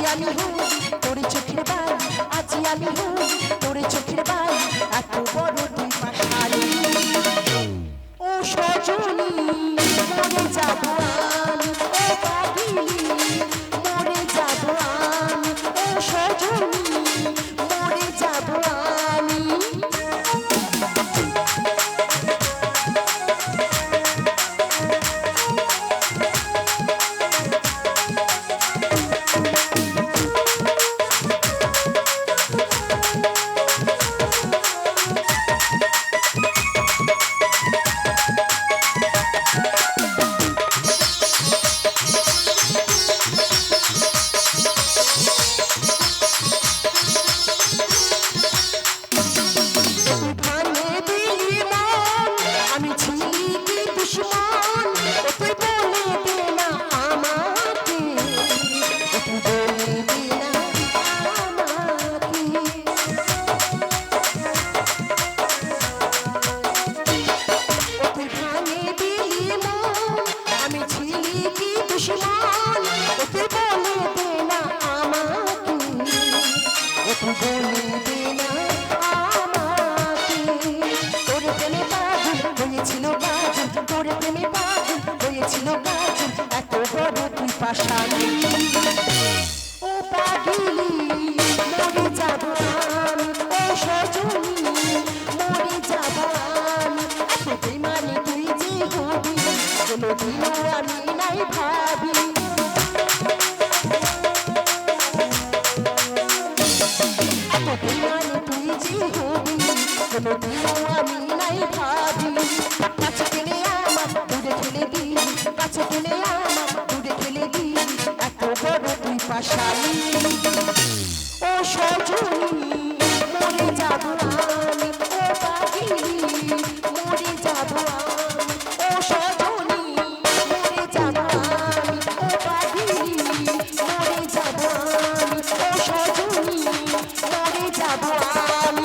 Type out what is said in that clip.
আজি আমি তোর চোখের বাই আজি আমি তোর চোখের বাই এত বড় পাশালি। ও পাগলি, মরে যাব আমি। ও সজনী, মরে যাব আমি। এত বেমানি তুই যে হবি, কোনোদিনও আমি নাই ভাবি। এত তুই যে হবি কোনোদিনও আমি নাই ভাবি কাছে টেনে আমার দূরে ঠেলে দিলি কাছে টেনে আমার দূরে ঠেলে দিলি এত বড় তুই পাশালি ও সজনী ভগবান